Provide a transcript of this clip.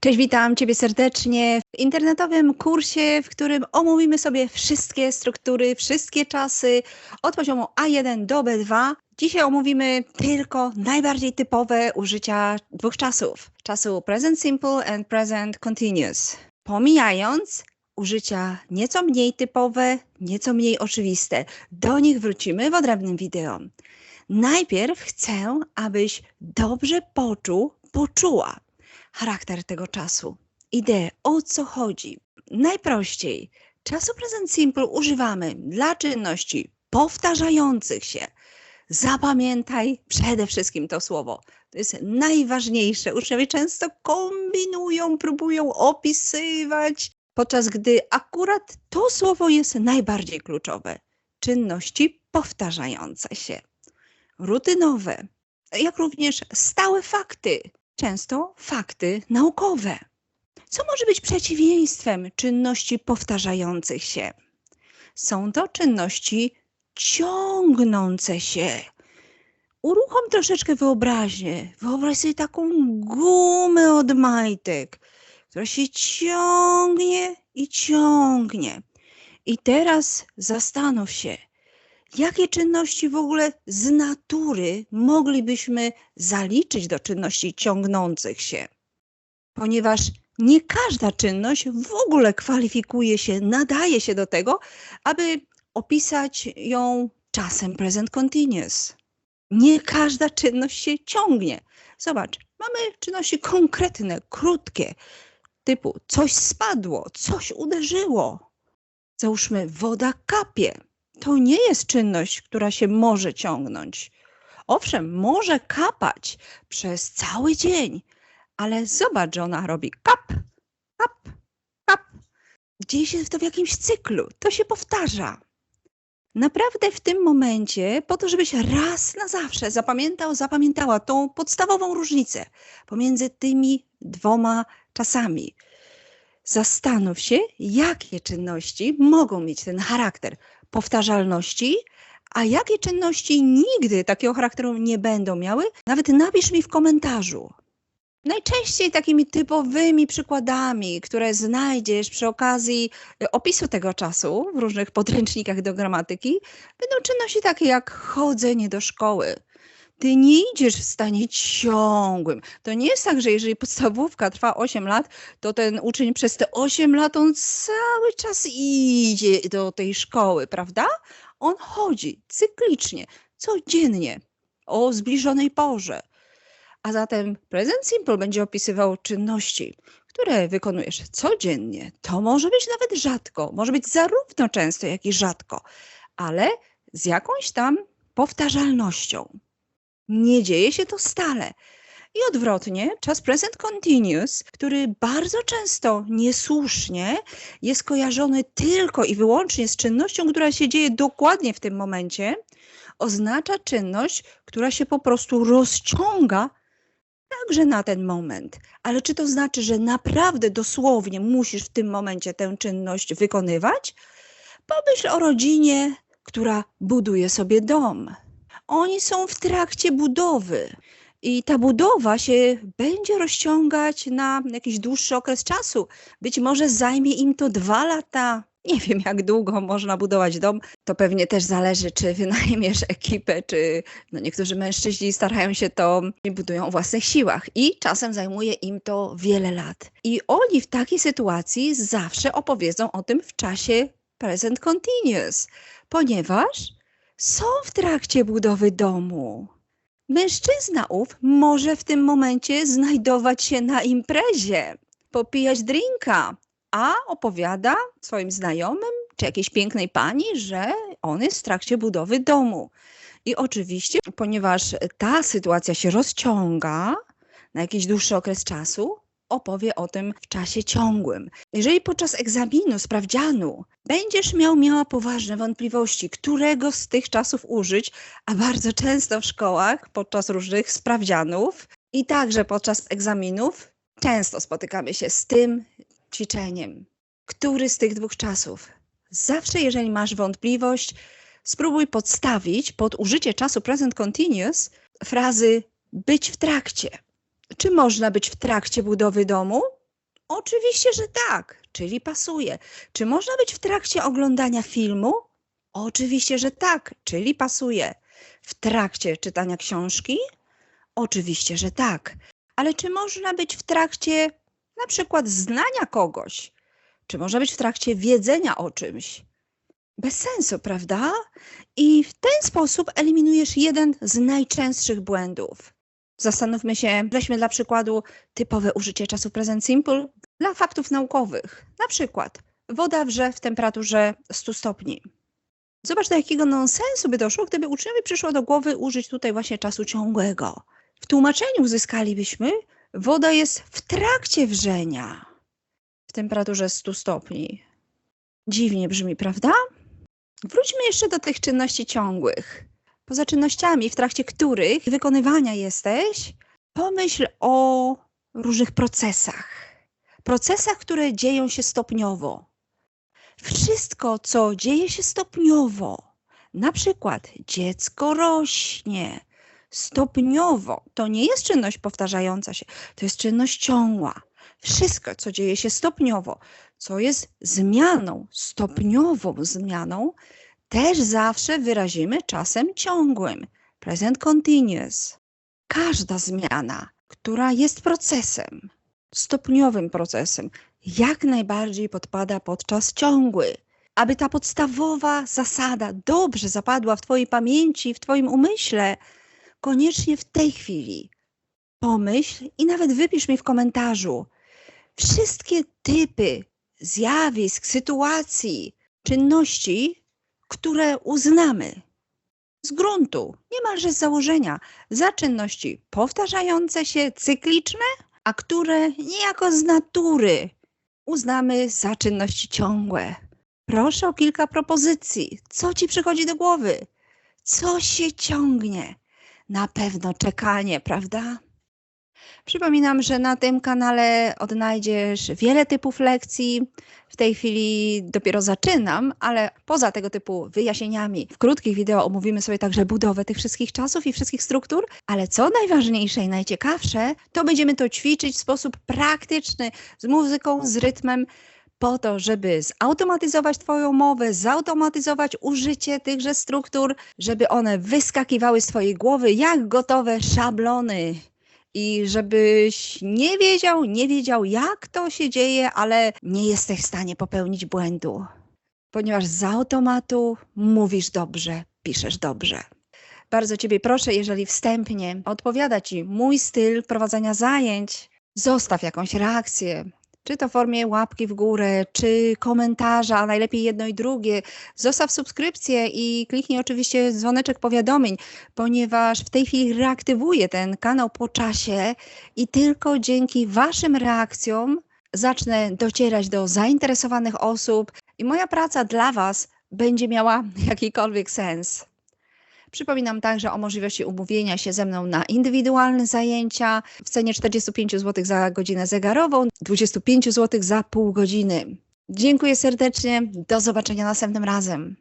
Cześć, witam Ciebie serdecznie w internetowym kursie, w którym omówimy sobie wszystkie struktury, wszystkie czasy od poziomu A1 do B2. Dzisiaj omówimy tylko najbardziej typowe użycia dwóch czasów: czasu present simple and present continuous. Pomijając użycia nieco mniej typowe, nieco mniej oczywiste. Do nich wrócimy w odrębnym wideo. Najpierw chcę, abyś dobrze poczuł, poczuła charakter tego czasu, ideę, o co chodzi. Najprościej, czasu present simple używamy dla czynności powtarzających się. Zapamiętaj przede wszystkim to słowo. To jest najważniejsze. Uczniowie często kombinują, próbują opisywać, podczas gdy akurat to słowo jest najbardziej kluczowe. Czynności powtarzające się, rutynowe, jak również stałe fakty, często fakty naukowe. Co może być przeciwieństwem czynności powtarzających się? Są to czynności ciągnące się. Uruchom troszeczkę wyobraźnię. Wyobraź sobie taką gumę od majtek, która się ciągnie i ciągnie. I teraz zastanów się, jakie czynności w ogóle z natury moglibyśmy zaliczyć do czynności ciągnących się? Ponieważ nie każda czynność w ogóle kwalifikuje się, nadaje się do tego, aby opisać ją czasem present continuous. Nie każda czynność się ciągnie. Zobacz, mamy czynności konkretne, krótkie, typu coś spadło, coś uderzyło. Załóżmy, woda kapie. To nie jest czynność, która się może ciągnąć. Owszem, może kapać przez cały dzień, ale zobacz, że ona robi kap, kap, kap. Dzieje się to w jakimś cyklu, to się powtarza. Naprawdę w tym momencie, po to, żebyś raz na zawsze zapamiętał, zapamiętała tą podstawową różnicę pomiędzy tymi dwoma czasami. Zastanów się, jakie czynności mogą mieć ten charakter powtarzalności, a jakie czynności nigdy takiego charakteru nie będą miały, nawet napisz mi w komentarzu. Najczęściej takimi typowymi przykładami, które znajdziesz przy okazji e, opisu tego czasu w różnych podręcznikach do gramatyki, będą czynności takie jak chodzenie do szkoły. Ty nie idziesz w stanie ciągłym. To nie jest tak, że jeżeli podstawówka trwa 8 lat, to ten uczeń przez te 8 lat on cały czas idzie do tej szkoły, prawda? On chodzi cyklicznie, codziennie, o zbliżonej porze. A zatem present simple będzie opisywał czynności, które wykonujesz codziennie. To może być nawet rzadko, może być zarówno często, jak i rzadko, ale z jakąś tam powtarzalnością. Nie dzieje się to stale. I odwrotnie, czas present continuous, który bardzo często niesłusznie jest kojarzony tylko i wyłącznie z czynnością, która się dzieje dokładnie w tym momencie, oznacza czynność, która się po prostu rozciąga także na ten moment. Ale czy to znaczy, że naprawdę dosłownie musisz w tym momencie tę czynność wykonywać? Pomyśl o rodzinie, która buduje sobie dom. Oni są w trakcie budowy. I ta budowa się będzie rozciągać na jakiś dłuższy okres czasu. Być może zajmie im to dwa lata. Nie wiem, jak długo można budować dom. To pewnie też zależy, czy wynajmiesz ekipę, czy no niektórzy mężczyźni starają się to i budują o własnych siłach. I czasem zajmuje im to wiele lat. I oni w takiej sytuacji zawsze opowiedzą o tym w czasie present continuous, ponieważ są w trakcie budowy domu. Mężczyzna ów może w tym momencie znajdować się na imprezie, popijać drinka, a opowiada swoim znajomym czy jakiejś pięknej pani, że on jest w trakcie budowy domu. I oczywiście, ponieważ ta sytuacja się rozciąga na jakiś dłuższy okres czasu, opowie o tym w czasie ciągłym. Jeżeli podczas egzaminu, sprawdzianu będziesz miał, miała poważne wątpliwości, którego z tych czasów użyć, a bardzo często w szkołach podczas różnych sprawdzianów i także podczas egzaminów często spotykamy się z tym ćwiczeniem. Który z tych dwóch czasów? Zawsze, jeżeli masz wątpliwość, spróbuj podstawić pod użycie czasu present continuous frazy być w trakcie. Czy można być w trakcie budowy domu? Oczywiście, że tak, czyli pasuje. Czy można być w trakcie oglądania filmu? Oczywiście, że tak, czyli pasuje. W trakcie czytania książki? Oczywiście, że tak. Ale czy można być w trakcie na przykład znania kogoś? Czy można być w trakcie wiedzenia o czymś? Bez sensu, prawda? I w ten sposób eliminujesz jeden z najczęstszych błędów. Zastanówmy się, weźmy dla przykładu typowe użycie czasu present simple dla faktów naukowych. Na przykład woda wrze w temperaturze 100 stopni. Zobacz, do jakiego nonsensu by doszło, gdyby uczniowi przyszło do głowy użyć tutaj właśnie czasu ciągłego. W tłumaczeniu uzyskalibyśmy, woda jest w trakcie wrzenia w temperaturze 100 stopni. Dziwnie brzmi, prawda? Wróćmy jeszcze do tych czynności ciągłych. Poza czynnościami, w trakcie których wykonywania jesteś, pomyśl o różnych procesach. Procesach, które dzieją się stopniowo. Wszystko, co dzieje się stopniowo, na przykład dziecko rośnie stopniowo, to nie jest czynność powtarzająca się, to jest czynność ciągła. Wszystko, co dzieje się stopniowo, co jest zmianą, stopniową zmianą, też zawsze wyrazimy czasem ciągłym. Present continuous. Każda zmiana, która jest procesem, stopniowym procesem, jak najbardziej podpada pod czas ciągły. Aby ta podstawowa zasada dobrze zapadła w Twojej pamięci, w Twoim umyśle, koniecznie w tej chwili pomyśl i nawet wypisz mi w komentarzu wszystkie typy zjawisk, sytuacji, czynności, które uznamy z gruntu, niemalże z założenia, za czynności powtarzające się, cykliczne, a które niejako z natury uznamy za czynności ciągłe. Proszę o kilka propozycji. Co ci przychodzi do głowy? Co się ciągnie? Na pewno czekanie, prawda? Przypominam, że na tym kanale odnajdziesz wiele typów lekcji. W tej chwili dopiero zaczynam, ale poza tego typu wyjaśnieniami w krótkich wideo omówimy sobie także budowę tych wszystkich czasów i wszystkich struktur, ale co najważniejsze i najciekawsze, to będziemy to ćwiczyć w sposób praktyczny, z muzyką, z rytmem, po to, żeby zautomatyzować Twoją mowę, zautomatyzować użycie tychże struktur, żeby one wyskakiwały z Twojej głowy jak gotowe szablony i żebyś nie wiedział, nie wiedział, jak to się dzieje, ale nie jesteś w stanie popełnić błędu, ponieważ z automatu mówisz dobrze, piszesz dobrze. Bardzo Ciebie proszę, jeżeli wstępnie odpowiada Ci mój styl prowadzenia zajęć, zostaw jakąś reakcję. Czy to w formie łapki w górę, czy komentarza, a najlepiej jedno i drugie. Zostaw subskrypcję i kliknij oczywiście dzwoneczek powiadomień, ponieważ w tej chwili reaktywuję ten kanał po czasie i tylko dzięki Waszym reakcjom zacznę docierać do zainteresowanych osób i moja praca dla Was będzie miała jakikolwiek sens. Przypominam także o możliwości umówienia się ze mną na indywidualne zajęcia w cenie 45 zł za godzinę zegarową, 25 zł za pół godziny. Dziękuję serdecznie, do zobaczenia następnym razem.